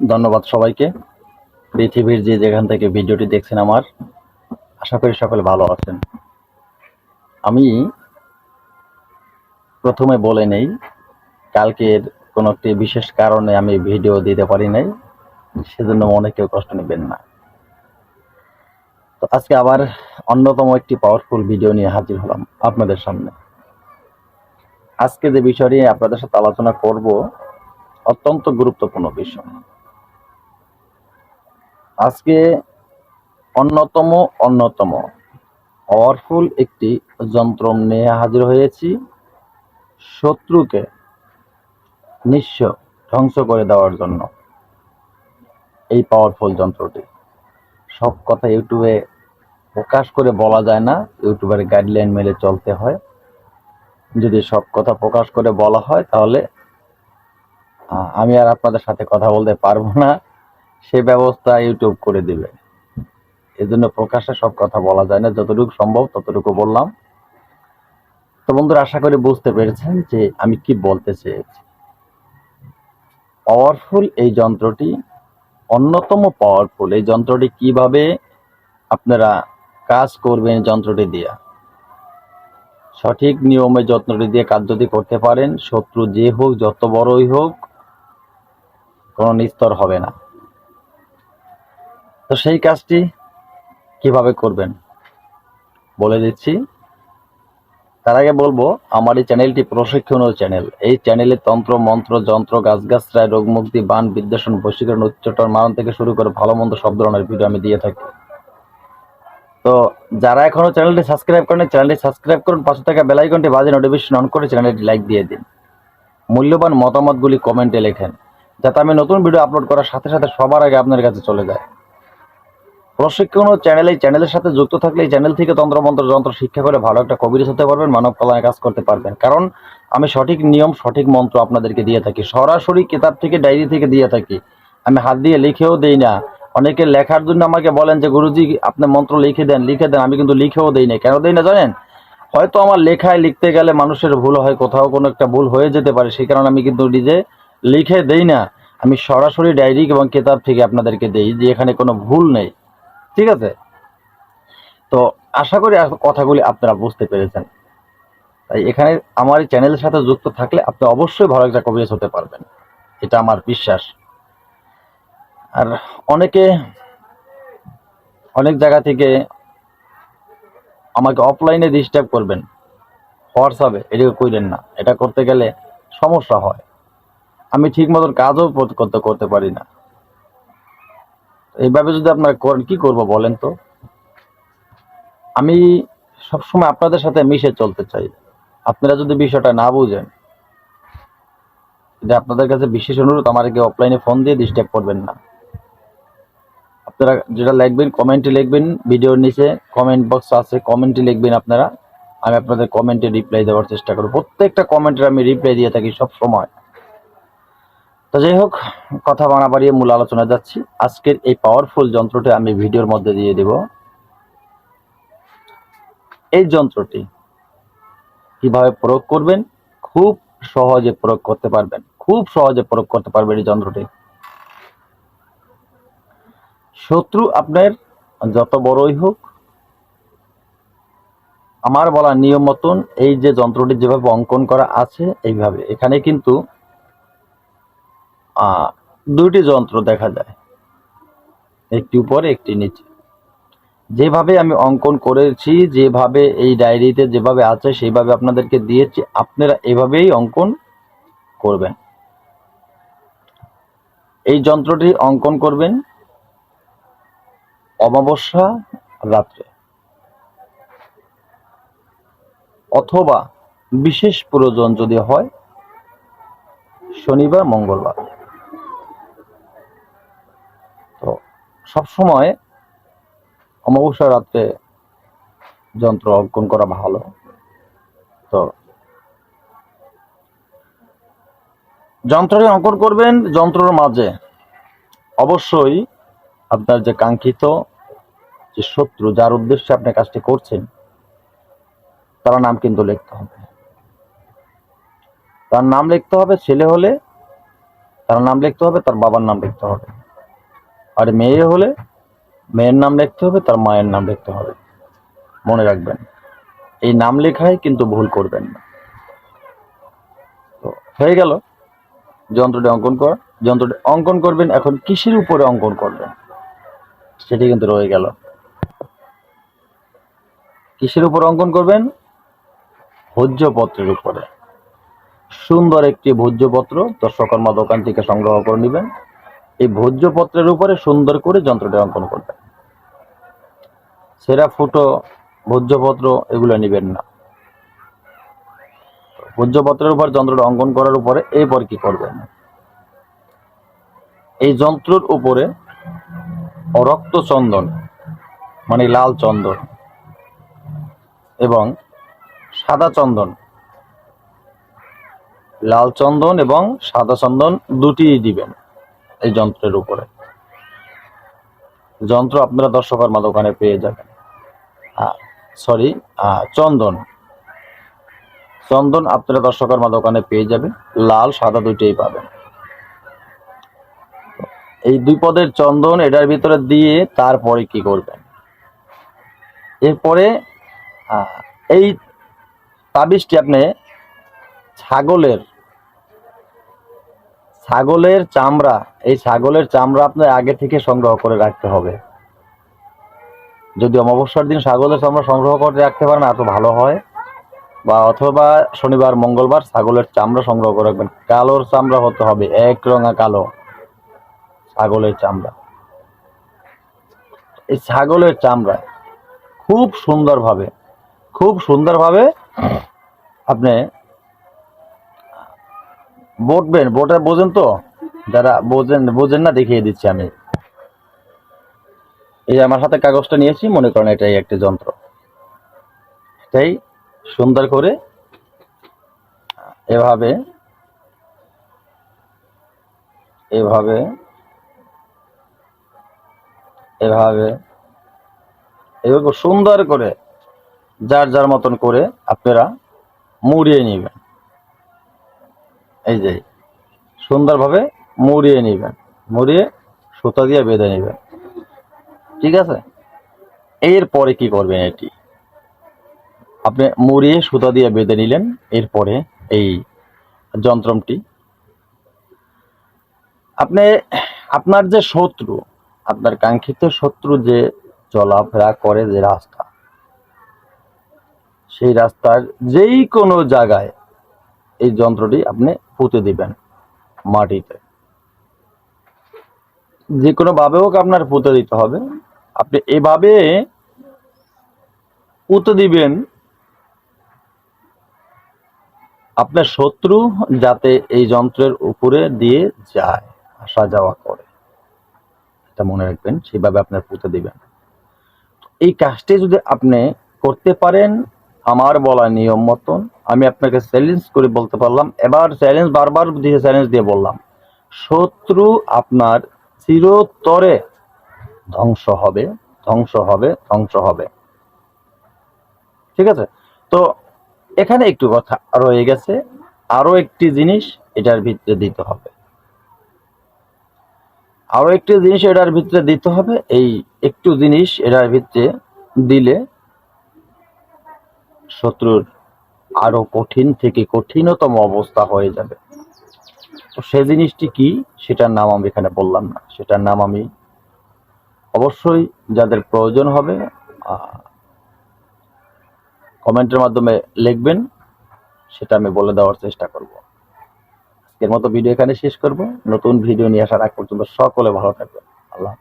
ধন্যবাদ সবাইকে। পৃথিবীর যে যেখান থেকে ভিডিওটি দেখছেন আমার, আশা করি সকলে ভালো আছেন। আমি প্রথমে বলে নেই, কালকের কোনো একটি বিশেষ কারণে আমি ভিডিও দিতে পারি নাই, সেজন্য মনে কেউ কষ্ট নেবেন না। তো আজকে আবার অন্যতম একটি পাওয়ারফুল ভিডিও নিয়ে হাজির হলাম আপনাদের সামনে। আজকে যে বিষয় নিয়ে আপনাদের সাথে আলোচনা করব, অত্যন্ত গুরুত্বপূর্ণ বিষয়। আজকে অন্যতম অন্যতম। পাওয়ারফুল একটি যন্ত্র নিয়ে হাজির হয়েছি। শত্রুকে নিঃস্ব ধ্বংস করে দেওয়ার জন্য এই পাওয়ারফুল যন্ত্রটি। সব কথা ইউটিউবে প্রকাশ করে বলা যায় না, ইউটিউবের গাইডলাইন মেলে চলতে হয়। যদি সব কথা প্রকাশ করে বলা হয়, তাহলে আমি আর আপনাদের সাথে কথা বলতে পারব না। সে ব্যবস্থা ইউটিউব করে দিবে। এজন্য প্রকাশ্যে সব কথা বলা যায় না। যতটুকু সম্ভব ততটুকু বললাম। তো বন্ধুরা, আশা করি বুঝতে পেরেছেন যে আমি কি বলতে চেয়েছি। পাওয়ারফুল এই যন্ত্রটি, অন্যতম পাওয়ারফুল এই যন্ত্রটি কীভাবে আপনারা কাজ করবেন যন্ত্রটি দিয়ে। সঠিক নিয়মে যত্নটি দিয়ে কাজ যদি করতে পারেন, শত্রু যে হোক, যত বড়ই হোক, কোনো নিস্তর হবে না। তো সেই কাজটি কীভাবে করবেন? বলে দিচ্ছি। তার আগে বলব, আমার এই চ্যানেলটি প্রশিক্ষণীয় চ্যানেল। এই চ্যানেলে তন্ত্র, মন্ত্র, যন্ত্র গাছগাছরায় রোগ মুক্তি বান বিদ্বেষণ বশীকরণ উচ্চটন মারণ থেকে শুরু করে ভালো মন্দ সব ধরনের ভিডিও আমি দিয়ে থাকি। তো যারা এখনও চ্যানেলটি সাবস্ক্রাইব করেন চ্যানেলটি সাবস্ক্রাইব করুন। পাশে থাকা বেলাইকনটি বাজে নোটিফিকেশন অন করে চ্যানেলটি লাইক দিয়ে দিন। মূল্যবান মতামতগুলি কমেন্টে লেখেন, যাতে আমি নতুন ভিডিও আপলোড করার সাথে সাথে সবার আগে আপনার কাছে চলে যায়। প্রশিক্ষণ ও চ্যানেল এই চ্যানেলের সাথে যুক্ত থাকলে এই চ্যানেল থেকে তন্ত্রমন্ত্র যন্ত্র শিক্ষা করে ভালো একটা কবিরাজ হতে পারবেন, মানব কল্যাণে কাজ করতে পারবেন। কারণ আমি সঠিক নিয়ম, সঠিক মন্ত্র আপনাদেরকে দিয়ে থাকি। সরাসরি কিতাব থেকে ডায়েরি থেকে দিয়ে থাকি। আমি হাত দিয়ে লিখেও দেই না। অনেকে লেখার জন্য আমাকে বলেন যে, গুরুজি, আপনি মন্ত্র লিখে দেন লিখে দেন। আমি কিন্তু লিখেও দেই না। কেন দেই না জানেন? হয়তো আমার লেখায় লিখতে গেলে মানুষের ভুল হয়, কোথাও কোনো একটা ভুল হয়ে যেতে পারে। সেই কারণে আমি কিন্তু নিজে লিখে দেই না। আমি সরাসরি ডায়েরি এবং কিতাব থেকে আপনাদেরকে দেই, যে এখানে কোনো ভুল নেই। ঠিক আছে? তো আশা করি কথাগুলি আপনারা বুঝতে পেরেছেন। তাই এখানে আমার এই চ্যানেলের সাথে যুক্ত থাকলে আপনি অবশ্যই ভালো একটা কবিরাজ হতে পারবেন। এটা আমার বিশ্বাস। আর অনেকে, অনেক জায়গা থেকে আমাকে অফলাইনে ডিস্টার্ব করবেন। হোয়াটসঅ্যাপে এটাকে কইলেন না। এটা করতে গেলে সমস্যা হয়। আমি ঠিক মতন কাজও করতে করতে পারি না। এইভাবে যদি আপনারা করেন, কি করব বলেন তো? আমি সবসময় আপনাদের সাথে মিশে চলতে চাই। আপনারা যদি বিষয়টা না বুঝেন, এটা আপনাদের কাছে বিশেষ অনুরোধ আমাকে অফলাইনে ফোন দিয়ে ডিস্টার্ব করবেন না। আপনারা যেটা লিখবেন কমেন্টে লিখবেন, ভিডিওর নিচে কমেন্ট বক্স আছে কমেন্টে লিখবেন আপনারা। আমি আপনাদের কমেন্টে রিপ্লাই দেওয়ার চেষ্টা করব। প্রত্যেকটা কমেন্টের আমি রিপ্লাই দিয়ে থাকি সব সময় তো যাই হোক, কথা বানা বাড়িয়ে মূল আলোচনা যাচ্ছি। আজকের এই পাওয়ারফুল যন্ত্রটি আমি ভিডিওর মধ্যে দিয়ে দেব। এই যন্ত্রটি কীভাবে প্রয়োগ করবেন? খুব সহজে প্রয়োগ করতে পারবেন। খুব সহজে প্রয়োগ করতে পারবেন এই যন্ত্রটি। শত্রু আপনার যত বড়ই হোক, আমার বলা নিয়ম মতন এই যে যন্ত্রটি যেভাবে অঙ্কন করা আছে এইভাবে। এখানে কিন্তু দুইটি যন্ত্র দেখা যায়। একটি উপরে, একটি নিচে। যেভাবে আমি অঙ্কন করেছি, যেভাবে এই ডায়েরিতে যেভাবে আছে, সেইভাবে আপনাদেরকে দিয়েছি, আপনারা এভাবেই অঙ্কন করবেন। এই যন্ত্রটি অঙ্কন করবেন অমাবস্যা রাত্রে অথবা বিশেষ প্রয়োজন যদি হয়, শনিবার, মঙ্গলবার তো সবসময় অমাবস্যা রাত্রে যন্ত্র অঙ্কন করা ভালো। তো যন্ত্রটি অঙ্কন করবেন যন্ত্রের মাঝে। অবশ্যই আপনার যে কাঙ্ক্ষিত যে শত্রু যার উদ্দেশ্যে আপনি কাজটি করছেন, তার নাম কিন্তু লিখতে হবে। তার নাম লিখতে হবে, ছেলে হলে তার নাম লিখতে হবে, তার বাবার নাম লিখতে হবে। আর মেয়ে হলে মেয়ের নাম লিখতে হবে, তার মায়ের নাম লিখতে হবে। মনে রাখবেন, এই নাম লেখায় কিন্তু ভুল করবেন না। তো হয়ে গেল, যন্ত্রটি অঙ্কন কর, যন্ত্রটি অঙ্কন করবেন, এখন কিসের উপরে অঙ্কন করবেন? সেটি কিন্তু রয়ে গেল। কিসের উপর অঙ্কন করবেন? ভোজ্যপত্রের উপরে। সুন্দর একটি ভোজ্যপত্র দর্শকর্মা দোকান থেকে সংগ্রহ করে নেবেন। এই ভোজ্যপত্রের উপরে সুন্দর করে যন্ত্রটি অঙ্কন করবেন সেরা ফুটো, ভোজ্যপত্র এগুলো নেবেন না। ভোজ্যপত্রের উপর যন্ত্রটা অঙ্কন করার উপরে এরপর কি করবেন? এই যন্ত্রের উপরে রক্ত চন্দন মানে লাল চন্দন এবং সাদা চন্দন, লাল চন্দন এবং সাদা চন্দন দুটিই দিবেন। এই যন্ত্রের উপরে। যন্ত্র আপনারা দর্শকর্মা দোকানে পেয়ে যাবেন। সরি চন্দন। চন্দন আপনারা দর্শকর্মা দোকানে পেয়ে যাবেন। লাল, সাদা দুইটাই পাবেন। এই দুই পদের চন্দন এটার ভিতরে দিয়ে তারপরে কি করবেন? এরপরে এই তাবিজটি আপনি ছাগলের ছাগলের চামড়া, এই ছাগলের চামড়া আপনার আগে থেকে সংগ্রহ করে রাখতে হবে। যদি অমাবস্যার দিন ছাগলের চামড়া সংগ্রহ করে রাখতে পারেন এত ভালো হয়। বা অথবা শনিবার, মঙ্গলবার ছাগলের চামড়া সংগ্রহ করে রাখবেন। কালোর চামড়া হতে হবে, এক রঙা কালো ছাগলের চামড়া। এই ছাগলের চামড়া খুব সুন্দরভাবে খুব সুন্দরভাবে আপনি বটবেন বোটা বোঝেন তো? যারা বোঝেন বোঝেন না, দেখিয়ে দিচ্ছি আমি। এই আমার হাতে কাগজটা নিয়েছি, মনে করেন এটাই একটি যন্ত্র। এটাই সুন্দর করে এভাবে এভাবে এভাবে এভাবে সুন্দর করে, যার যার মতন করে আপনারা মুড়িয়ে নেবেন। এই যে, সুন্দরভাবে মুড়িয়ে নেবেন। মুড়িয়ে সুতা দিয়ে বেঁধে নেবেন। ঠিক আছে? এরপরে কি করবেন এটি? আপনি মুড়িয়ে সুতা দিয়ে বেঁধে নিলেন, এরপরে এই যন্ত্রটি আপনি, আপনার যে শত্রু, আপনার কাঙ্ক্ষিত শত্রু যে চলাফেরা করে যে রাস্তা, সেই রাস্তার যেই কোনো জায়গায় এই যন্ত্রটি আপনি পুঁতে দিবেন মাটিতে। যে কোনো ভাবে হোক আপনার পুঁতে দিতে হবে। আপনি এভাবে পুঁতে দিবেন, আপনার শত্রু যাতে এই যন্ত্রের উপরে দিয়ে যায়, আসা যাওয়া করে। এটা মনে রাখবেন, সেভাবে আপনার পুঁতে দিবেন। এই কাজটি যদি আপনি করতে পারেন আমার বলা নিয়ম মতন আমি আপনাকে চ্যালেঞ্জ করে বলতে পারলাম। এবার চ্যালেঞ্জ বারবার দিয়ে চ্যালেঞ্জ দিয়ে বললাম, শত্রু আপনার চিরতরে ধ্বংস হবে ধ্বংস হবে ধ্বংস হবে। ঠিক আছে? তো এখানে একটু কথা রয়ে গেছে। আরও একটি জিনিস এটার ভিতরে দিতে হবে। আরও একটি জিনিস এটার ভিতরে দিতে হবে। এই একটু জিনিস এটার ভিতরে দিলে শত্রুর আরও কঠিন থেকে কঠিনতম অবস্থা হয়ে যাবে। তো সে জিনিসটি কি? সেটার নাম আমি এখানে বললাম না। সেটার নাম আমি অবশ্যই যাদের প্রয়োজন হবে কমেন্টের মাধ্যমে লিখবেন, সেটা আমি বলে দেওয়ার চেষ্টা করব। আজকের মতো ভিডিও এখানে শেষ করব। নতুন ভিডিও নিয়ে আসার আগ পর্যন্ত সকলে ভালো থাকবেন। আল্লাহ।